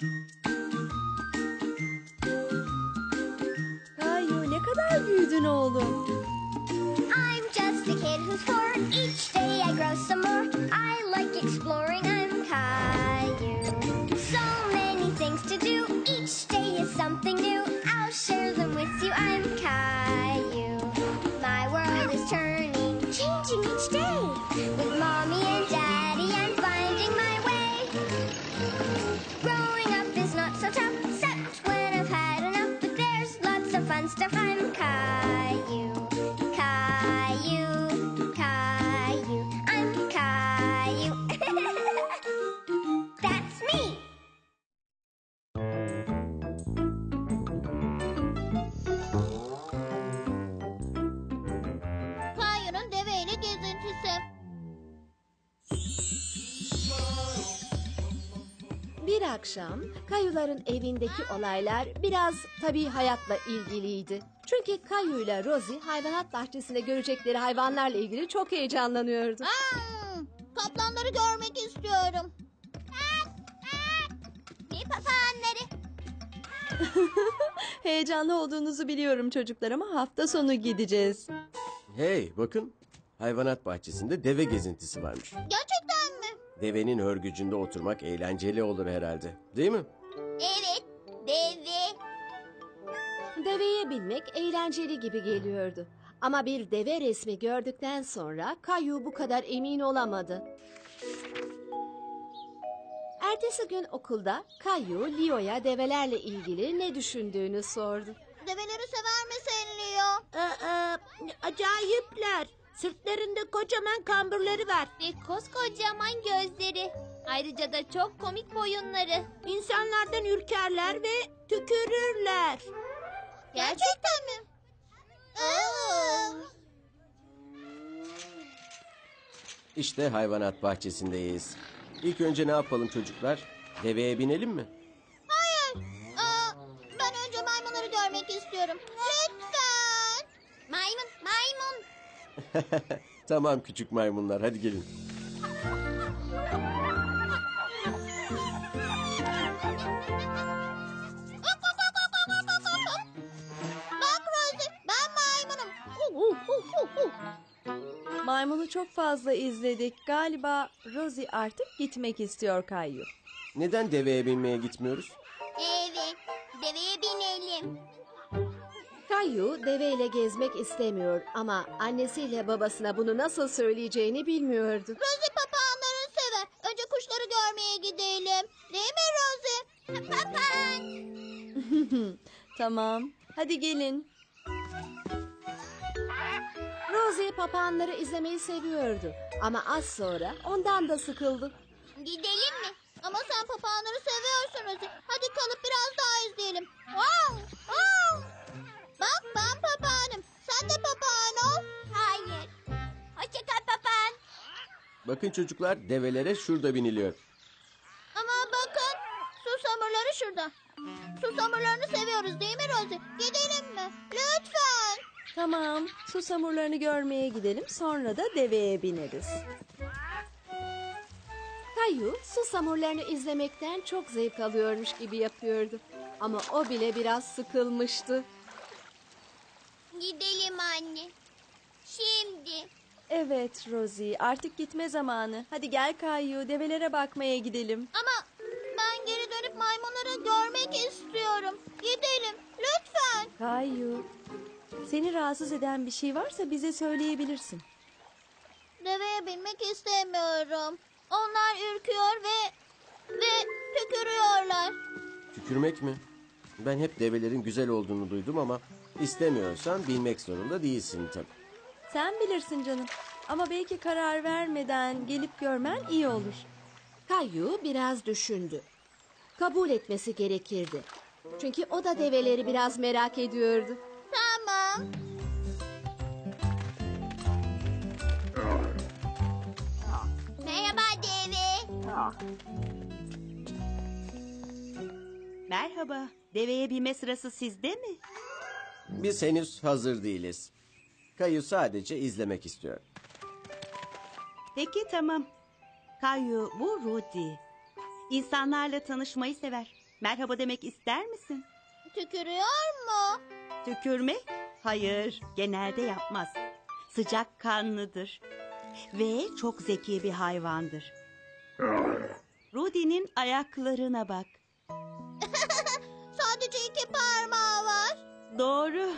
Ne kadar büyüdün oğlum. I'm just a kid who's four. Each day I grow some more. I like exploring. I'm Caillou. So many things to do. Each day is something new. I'll share them with you. I'm Caillou. Akşam Kayuların evindeki olaylar biraz tabii hayatla ilgiliydi. Çünkü Kayu ile Rosie hayvanat bahçesinde görecekleri hayvanlarla ilgili çok heyecanlanıyordu. Hmm, kaplanları görmek istiyorum. Ne papağanları? Heyecanlı olduğunuzu biliyorum çocuklar ama hafta sonu gideceğiz. Hey bakın hayvanat bahçesinde deve gezintisi varmış. Gerçekten? Devenin hörgücünde oturmak eğlenceli olur herhalde. Değil mi? Evet, deve. Deveye binmek eğlenceli gibi geliyordu. Ama bir deve resmi gördükten sonra Kayu bu kadar emin olamadı. Ertesi gün okulda Kayu Leo'ya develerle ilgili ne düşündüğünü sordu. Develeri sever misin Leo? Aa, acayipler. Sırtlarında kocaman kamburları var. Ve koskocaman gözleri. Ayrıca da çok komik boyunları. İnsanlardan ürkerler ve tükürürler. Gerçekten mi? Aa. İşte hayvanat bahçesindeyiz. İlk önce ne yapalım çocuklar? Deveye binelim mi? tamam küçük maymunlar hadi gelin. Bak Rosie, ben maymunum. Maymunu çok fazla izledik. Galiba Rosie artık gitmek istiyor Kayu. Neden deveye binmeye gitmiyoruz? Kayu deveyle gezmek istemiyor ama annesiyle babasına bunu nasıl söyleyeceğini bilmiyordu. Rosie papağanları sever. Önce kuşları görmeye gidelim. Değil mi Rosie? Papağan. Tamam, hadi gelin. Rosie papağanları izlemeyi seviyordu ama az sonra ondan da sıkıldı. Gidelim mi? Ama sen papağanları seviyorsun Rosie. Hadi kalıp biraz daha izleyelim. Wow, wow. Bak ben papağanım. Sen de papağan ol. Hayır. Hoşça kal papağan. Bakın çocuklar develere şurada biniliyor. Ama bakın susamurları şurada. Susamurlarını seviyoruz değil mi Rosie? Gidelim mi? Lütfen. Tamam, susamurlarını görmeye gidelim sonra da deveye bineriz. Kayu susamurlarını izlemekten çok zevk alıyormuş gibi yapıyordu. Ama o bile biraz sıkılmıştı. Gidelim anne. Şimdi. Evet Rosie, artık gitme zamanı. Hadi gel Kayu, develere bakmaya gidelim. Ama ben geri dönüp maymunları görmek istiyorum. Gidelim lütfen. Kayu, seni rahatsız eden bir şey varsa bize söyleyebilirsin. Deveye binmek istemiyorum. Onlar ürküyor ve ve tükürüyorlar. Tükürmek mi? Ben hep develerin güzel olduğunu duydum ama istemiyorsan bilmek zorunda değilsin tabii. Sen bilirsin canım. Ama belki karar vermeden gelip görmen iyi olur. Kayu biraz düşündü. Kabul etmesi gerekirdi. Çünkü o da develeri biraz merak ediyordu. Tamam. Merhaba deve. Merhaba. Deveye binme sırası sizde mi? Biz henüz hazır değiliz. Kayu sadece izlemek istiyor. Peki tamam. Kayu bu Rudy. İnsanlarla tanışmayı sever. Merhaba demek ister misin? Tükürüyor mu? Tükürme? Hayır, genelde yapmaz. Sıcak kanlıdır. Ve çok zeki bir hayvandır. Rudy'nin ayaklarına bak. Sadece iki parmağı. Doğru.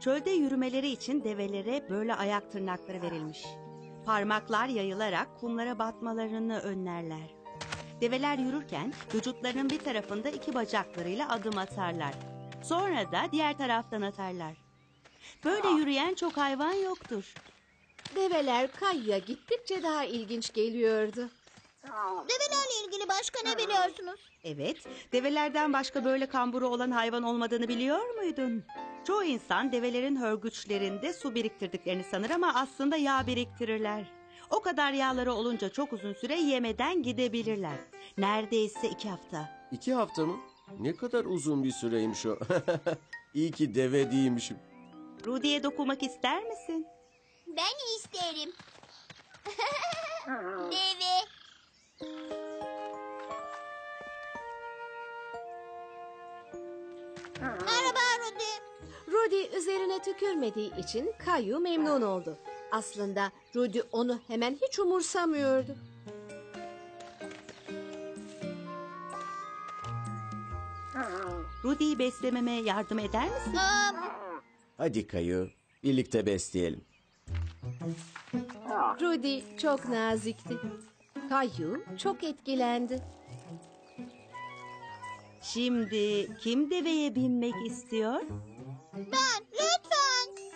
Çölde yürümeleri için develere böyle ayak tırnakları verilmiş. Parmaklar yayılarak kumlara batmalarını önlerler. Develer yürürken vücutlarının bir tarafında iki bacaklarıyla adım atarlar. Sonra da diğer taraftan atarlar. Böyle yürüyen çok hayvan yoktur. Develer Kayu'ya gittikçe daha ilginç geliyordu. Develerle ilgili başka ne biliyorsunuz? Evet, develerden başka böyle kamburu olan hayvan olmadığını biliyor muydun? Çoğu insan develerin hörgüçlerinde su biriktirdiklerini sanır ama aslında yağ biriktirirler. O kadar yağları olunca çok uzun süre yemeden gidebilirler. Neredeyse iki hafta. İki hafta mı? Ne kadar uzun bir süreymiş o. İyi ki deve değilmişim. Rudy'ye dokunmak ister misin? Ben isterim. Deve. Merhaba Rudy. Rudy üzerine tükürmediği için Kayu memnun oldu. Aslında Rudy onu hemen hiç umursamıyordu. Rudy'yi beslememe yardım eder misin? Hadi Kayu, birlikte besleyelim. Rudy çok nazikti. Kayu çok etkilendi. Şimdi kim deveye binmek istiyor? ben lütfen.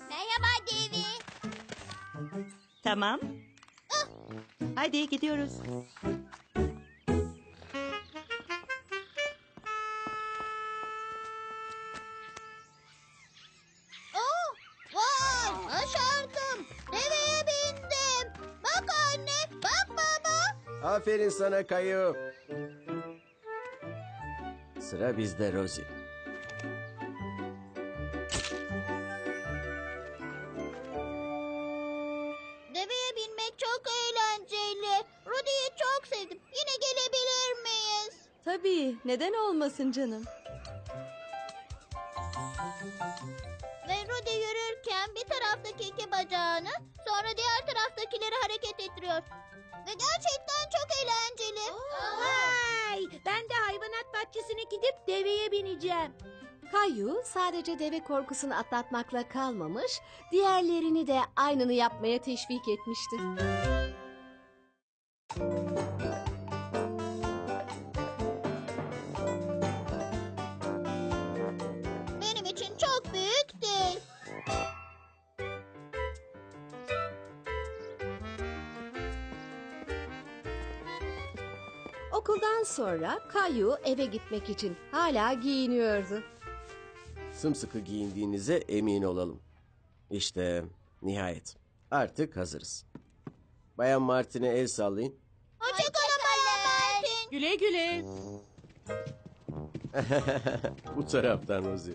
Merhaba Devi. Tamam. Hadi gidiyoruz. Aferin sana Kayu. Sıra bizde Rosie. Deveye binmek çok eğlenceli. Rudy'yi çok sevdim. Yine gelebilir miyiz? Tabii, neden olmasın canım? Ve Rudy yürürken bir taraftaki iki bacağını sonra diğer taraftakileri hareket ettiriyor. Ve gerçekten çok eğlenceli. Vay! Ben de hayvanat bahçesine gidip deveye bineceğim. Kayu sadece deve korkusunu atlatmakla kalmamış, diğerlerini de aynını yapmaya teşvik etmişti. Sonra Kayu eve gitmek için hala giyiniyordu. Sımsıkı giyindiğinize emin olalım. İşte nihayet. Artık hazırız. Bayan Martin'e el sallayın. Hoşçakalın Bayan Martin. Güle güle. Bu taraftan Rosie.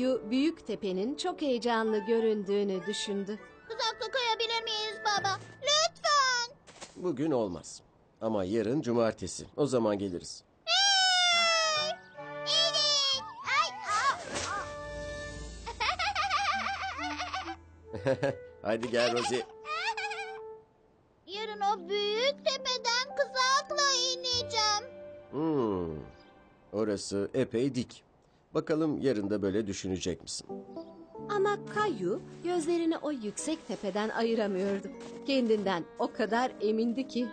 Kayu büyük tepenin çok heyecanlı göründüğünü düşündü. Kızakla kayabilir miyiz baba? Lütfen. Bugün olmaz. Ama yarın cumartesi. O zaman geliriz. Hey! Evet. Ay, au. Hadi gel Rosie. Yarın o büyük tepeden kızakla ineceğim. Hmm. Orası epey dik. Bakalım yarın da böyle düşünecek misin? Ama Kayu gözlerini o yüksek tepeden ayıramıyordu. Kendinden o kadar emindi ki.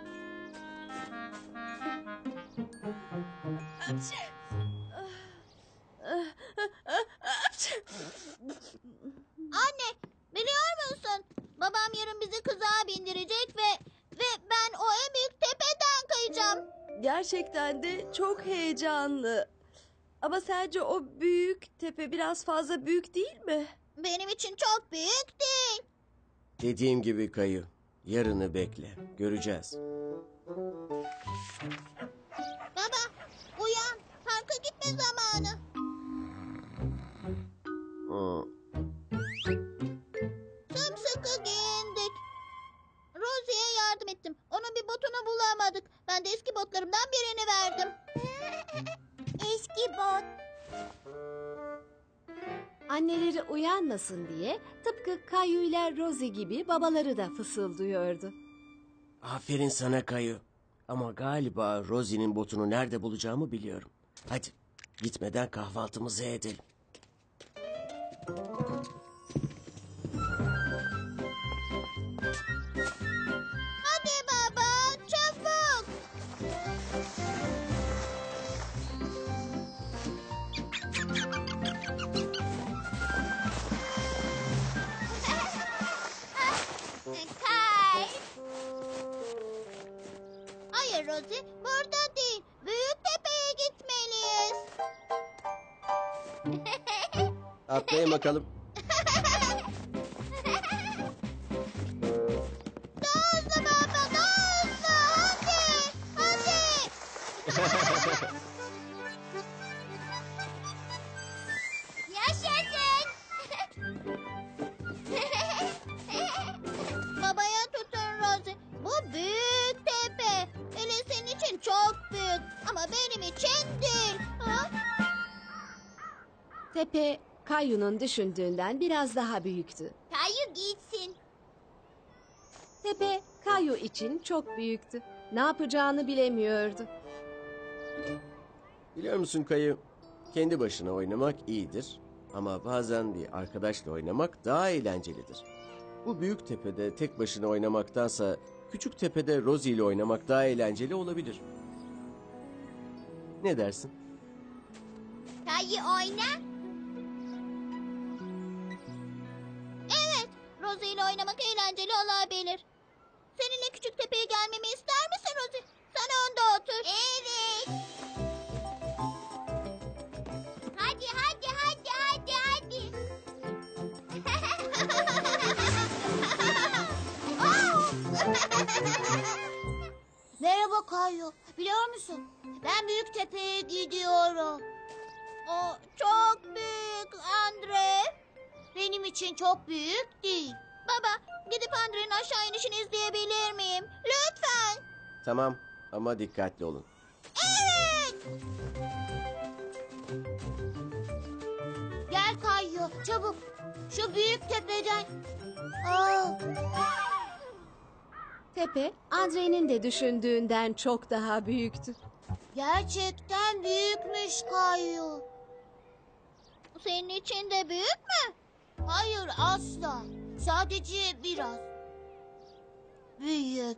Anne, biliyor musun? Babam yarın bizi kızağa bindirecek ve ve ben o en büyük tepeden kayacağım. Gerçekten de çok heyecanlı. Ama sence o büyük tepe biraz fazla büyük değil mi? Benim için çok büyük değil. Dediğim gibi Kayı. Yarını bekle. Göreceğiz. Baba uyan. Parka gitme zamanı. Hı. Sımsıkı giyindik. Rosie'ye yardım ettim. Onun bir botunu bulamadık. Ben de eski botlarımdan birini verdim. eski bot. Anneleri uyanmasın diye tıpkı Kayu ile Rosie gibi babaları da fısıldıyordu. Aferin sana Kayı. Ama galiba Rosie'nin botunu nerede bulacağımı biliyorum. Hadi gitmeden kahvaltımızı edelim. Rosie burada değil. Büyük tepeye gitmeliyiz. Atlayın bakalım. Tepe Kayu'nun düşündüğünden biraz daha büyüktü. Kayu gitsin. Tepe Kayu için çok büyüktü. Ne yapacağını bilemiyordu. Biliyor musun Kayı? Kendi başına oynamak iyidir. Ama bazen bir arkadaşla oynamak daha eğlencelidir. Bu büyük tepede tek başına oynamaktansa küçük tepede Rosie ile oynamak daha eğlenceli olabilir. Ne dersin? Kayu oyna. İle oynamak eğlenceli olabilir. Seninle küçük tepeye gelmemi ister misin Rosie? Sen önde otur. Evet. Hadi hadi hadi hadi hadi. Merhaba Kayu. Biliyor musun? Ben büyük tepeye gidiyorum. O çok büyük Andre. Benim için çok büyük değil. Baba, gidip Andre'nin aşağı inişini izleyebilir miyim? Lütfen. Tamam ama dikkatli olun. Evet. Gel Kayu, çabuk. Şu büyük tepeden. Aa. Tepe Andre'nin de düşündüğünden çok daha büyüktü. Gerçekten büyükmüş Kayu. Senin için de büyük mü? Hayır asla. Sadece biraz. Büyük.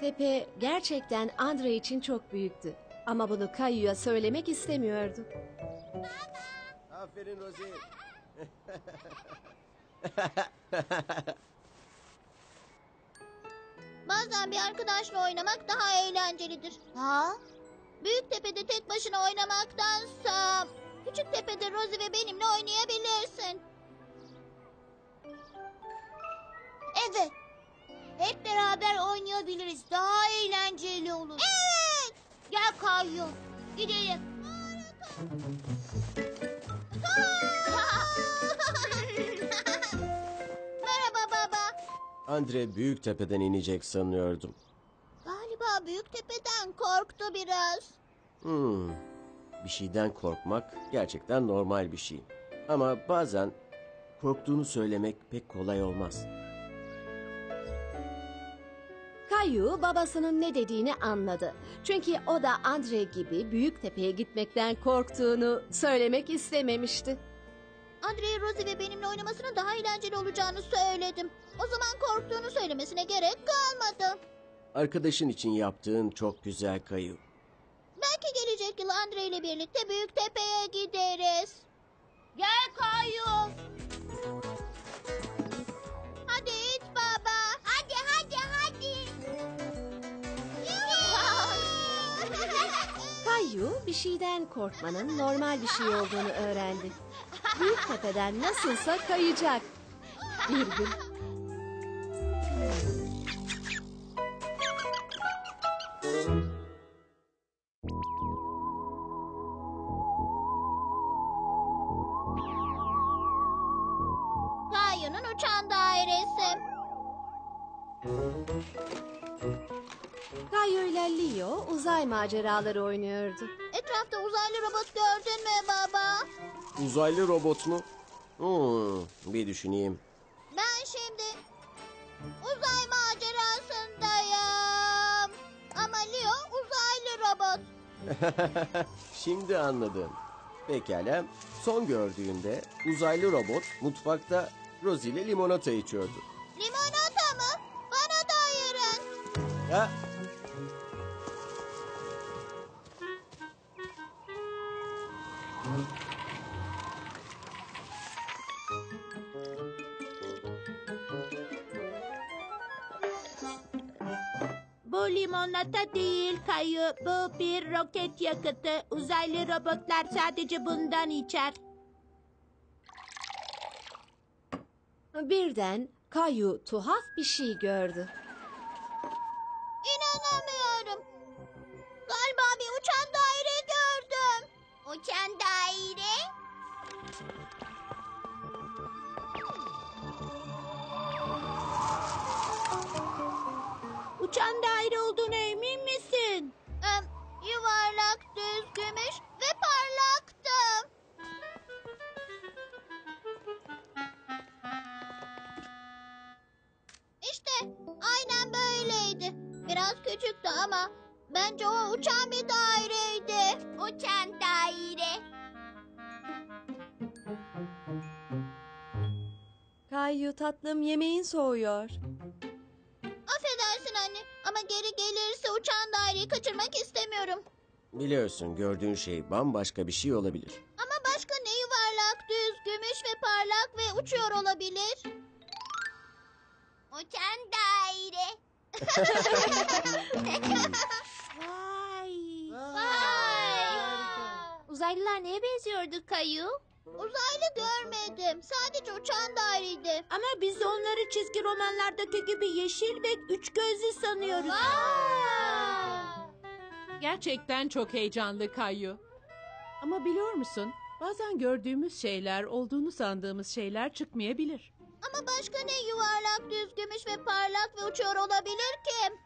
Tepe gerçekten Andre için çok büyüktü. Ama bunu Kayu'ya söylemek istemiyordu. Aferin Rosie. Bazen bir arkadaşla oynamak daha eğlencelidir. Ha? Büyük tepede tek başına oynamaktansa küçük tepede Rosie ve benimle oynayabilirsin. Evet. Hep beraber oynayabiliriz. Daha eğlenceli olur. Evet. Gel Kayu. Gidelim. Merhaba baba. Andre büyük tepeden inecek sanıyordum. Galiba büyük tepeden korktu biraz. Hmm. Bir şeyden korkmak gerçekten normal bir şey. Ama bazen korktuğunu söylemek pek kolay olmaz. Kayu babasının ne dediğini anladı. Çünkü o da Andre gibi büyük tepeye gitmekten korktuğunu söylemek istememişti. Andrea Rosie ve benimle oynamasının daha eğlenceli olacağını söyledim. O zaman korktuğunu söylemesine gerek kalmadı. Arkadaşın için yaptığın çok güzel Kayu. Belki gelecek yıl Andre ile birlikte büyük tepeye gideriz. Gel Kayu. Kayu bir şeyden korkmanın normal bir şey olduğunu öğrendi. Büyük tepeden nasılsa kayacak. Bir gün Kayu'nun uzay maceraları oynuyordu. Etrafta uzaylı robot gördün mü baba? Uzaylı robot mu? Hmm, bir düşüneyim. Ben şimdi uzay macerasındayım. Ama Leo uzaylı robot. Şimdi anladım. Pekala. Son gördüğünde uzaylı robot mutfakta Rosie ile limonata içiyordu. Limonata mı? Bana da ayırın. Ha? Bu limonata değil Kayu. Bu bir roket yakıtı. Uzaylı robotlar sadece bundan içer. Birden Kayu tuhaf bir şey gördü. Tatlım yemeğin soğuyor. Affedersin anne ama geri gelirse uçan daireyi kaçırmak istemiyorum. Biliyorsun gördüğün şey bambaşka bir şey olabilir. Ama başka ne yuvarlak, düz, gümüş ve parlak ve uçuyor olabilir? Uçan daire. Vay. Vay. Uzaylılar neye benziyordu Kayu? Uzaylı görmedim. Sadece uçan daireydi. Ama biz onları çizgi romanlardaki gibi yeşil ve üç gözlü sanıyoruz. Gerçekten çok heyecanlı Kayu. Ama biliyor musun? Bazen gördüğümüz şeyler olduğunu sandığımız şeyler çıkmayabilir. Ama başka ne yuvarlak, düz, gümüş ve parlak ve uçuyor olabilir ki?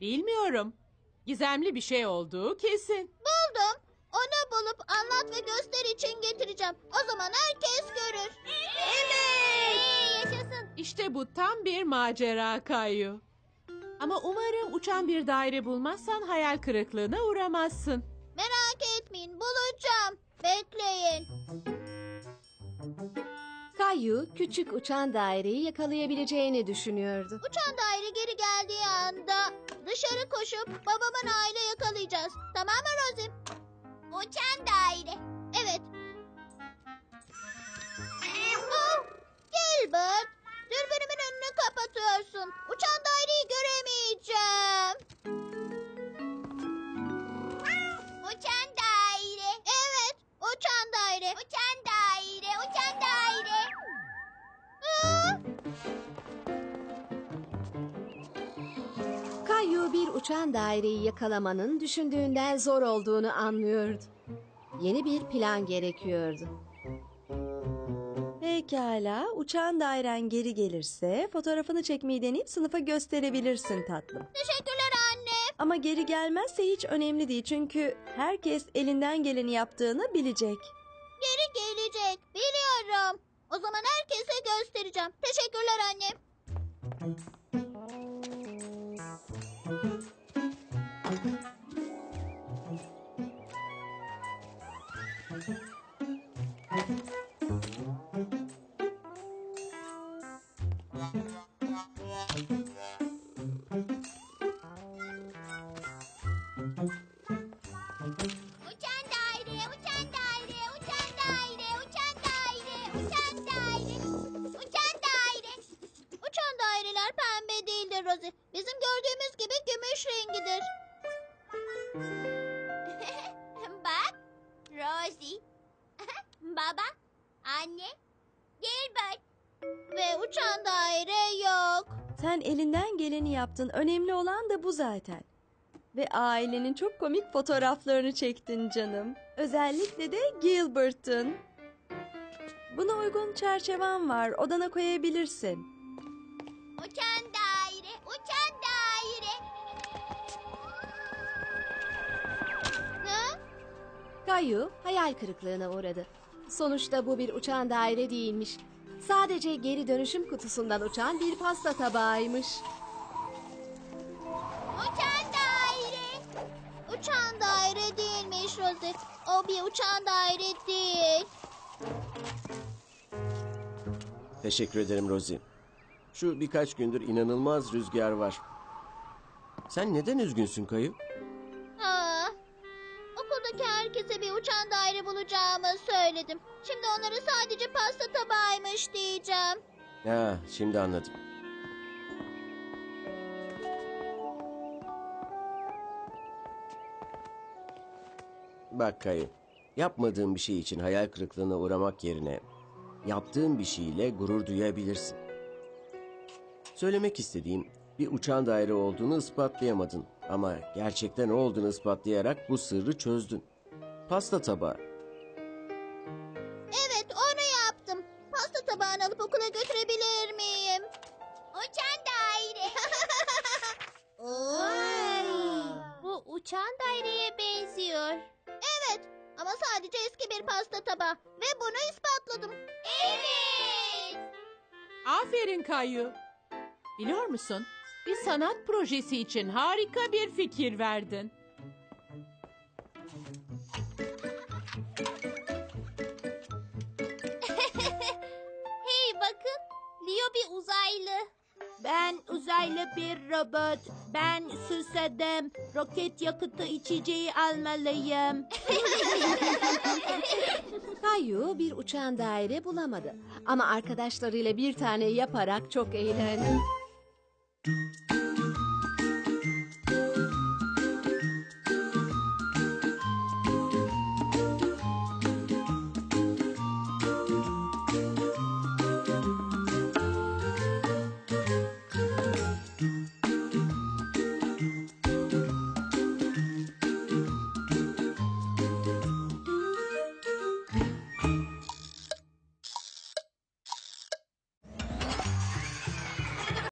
Bilmiyorum. Gizemli bir şey olduğu kesin. Buldum. Onu bulup anlat ve göster için getireceğim. O zaman herkes görür. Evet. Yaşasın. İşte bu tam bir macera Kayu. Ama umarım uçan bir daire bulmazsan hayal kırıklığına uğramazsın. Merak etmeyin bulacağım. Bekleyin. Kayu küçük uçan daireyi yakalayabileceğini düşünüyordu. Uçan daire geri geldiği anda dışarı koşup babamın aile yakalayacağız. Tamam mı Rosie? Uçan daire. Evet. Oh, Gilbert, uçan daireyi yakalamanın düşündüğünden zor olduğunu anlıyordu. Yeni bir plan gerekiyordu. Pekala, uçağın dairen geri gelirse fotoğrafını çekmeyi deneyip sınıfa gösterebilirsin tatlım. Teşekkürler anne. Ama geri gelmezse hiç önemli değil çünkü herkes elinden geleni yaptığını bilecek. Geri gelecek. Biliyorum. O zaman herkese göstereceğim. Teşekkürler anne. Baba, anne, Gilbert. Ve uçan daire yok. Sen elinden geleni yaptın. Önemli olan da bu zaten. Ve ailenin çok komik fotoğraflarını çektin canım. Özellikle de Gilbert'ın. Buna uygun çerçeven var. Odana koyabilirsin. Uçan daire, uçan daire. Ne? Kayu hayal kırıklığına uğradı. Sonuçta bu bir uçan daire değilmiş. Sadece geri dönüşüm kutusundan uçan bir pasta tabağıymış. Uçan daire. Uçan daire değilmiş Rosie. O bir uçan daire değil. Teşekkür ederim Rosie. Şu birkaç gündür inanılmaz rüzgar var. Sen neden üzgünsün Kayı? Okuldaki herkese bir uçan daire bulacağımı söyledim. Şimdi onlara sadece pasta tabağıymış diyeceğim. Ha, şimdi anladım. Bak Kayı, yapmadığın bir şey için hayal kırıklığına uğramak yerine yaptığın bir şeyle gurur duyabilirsin. Söylemek istediğim bir uçan daire olduğunu ispatlayamadın ama gerçekten o olduğunu ispatlayarak bu sırrı çözdün. Pasta tabağı. Evet onu yaptım. Pasta tabağını alıp okula götürebilir miyim? Uçan daire. Bu uçan daireye benziyor. Evet ama sadece eski bir pasta tabağı. Ve bunu ispatladım. Evet. Aferin Kayu. Biliyor musun? Bir sanat projesi için harika bir fikir verdin. Hey bakın. Leo bir uzaylı. Ben uzaylı bir robot. Ben susadım. Roket yakıtı içeceği almalıyım. Kayu bir uçan daire bulamadı. Ama arkadaşlarıyla bir tane yaparak çok eğlendi. do